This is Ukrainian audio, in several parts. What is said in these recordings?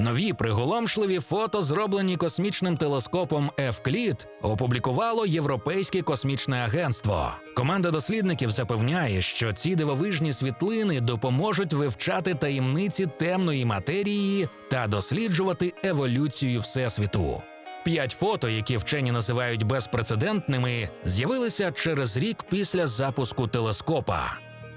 Нові приголомшливі фото, зроблені космічним телескопом Евклід, опублікувало Європейське космічне агентство. Команда дослідників запевняє, що ці дивовижні світлини допоможуть вивчати таємниці темної матерії та досліджувати еволюцію всесвіту. П'ять фото, які вчені називають безпрецедентними, з'явилися через рік після запуску телескопа.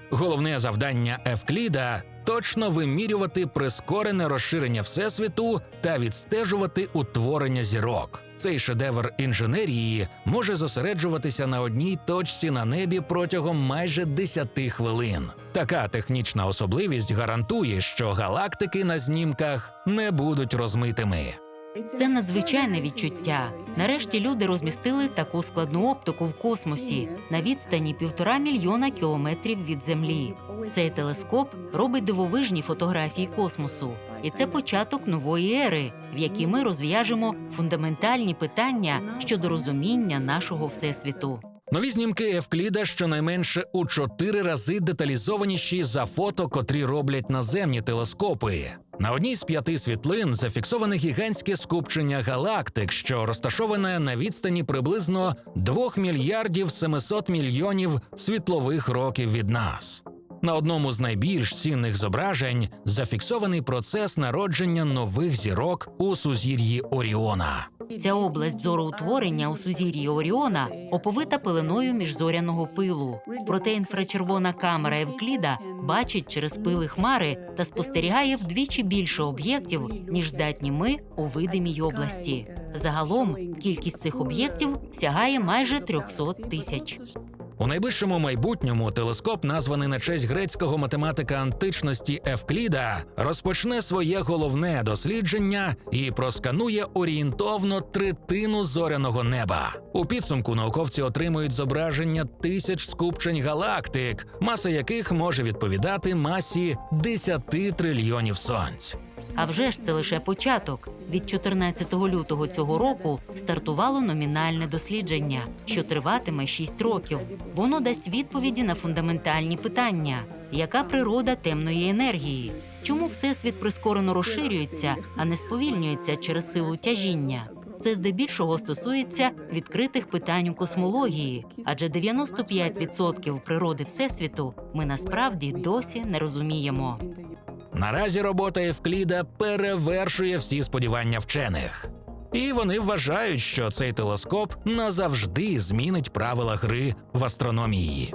Головне завдання Евкліда точно вимірювати прискорене розширення всесвіту та відстежувати утворення зірок. Цей шедевр інженерії може зосереджуватися на одній точці на небі протягом майже 10 хвилин. Така технічна особливість гарантує, що галактики на знімках не будуть розмитими. Це надзвичайне відчуття. Нарешті люди розмістили таку складну оптику в космосі на відстані півтора мільйона кілометрів від Землі. Цей телескоп робить дивовижні фотографії космосу, і це початок нової ери, в якій ми розв'яжемо фундаментальні питання щодо розуміння нашого всесвіту. Нові знімки Евкліда щонайменше у чотири рази деталізованіші за фото, котрі роблять наземні телескопи. На одній з п'яти світлин зафіксоване гігантське скупчення галактик, що розташоване на відстані приблизно 2 мільярдів 700 мільйонів світлових років від нас. На одному з найбільш цінних зображень зафіксований процес народження нових зірок у сузір'ї Оріона. Ця область зороутворення у сузір'ї Оріона оповита пеленою міжзоряного пилу. Проте інфрачервона камера Евкліда бачить через пили хмари та спостерігає вдвічі більше об'єктів, ніж здатні ми у видимій області. Загалом кількість цих об'єктів сягає майже 300 тисяч. У найближчому майбутньому телескоп, названий на честь грецького математика античності Евкліда, розпочне своє головне дослідження і просканує орієнтовно третину зоряного неба. У підсумку науковці отримують зображення тисяч скупчень галактик, маса яких може відповідати масі 10 трильйонів сонць. А вже ж це лише початок. Від 14 лютого цього року стартувало номінальне дослідження, що триватиме 6 років. Воно дасть відповіді на фундаментальні питання: яка природа темної енергії? Чому всесвіт прискорено розширюється, а не сповільнюється через силу тяжіння? Це здебільшого стосується відкритих питань у космології, адже 95% природи всесвіту ми насправді досі не розуміємо. Наразі робота Евкліда перевершує всі сподівання вчених. І вони вважають, що цей телескоп назавжди змінить правила гри в астрономії.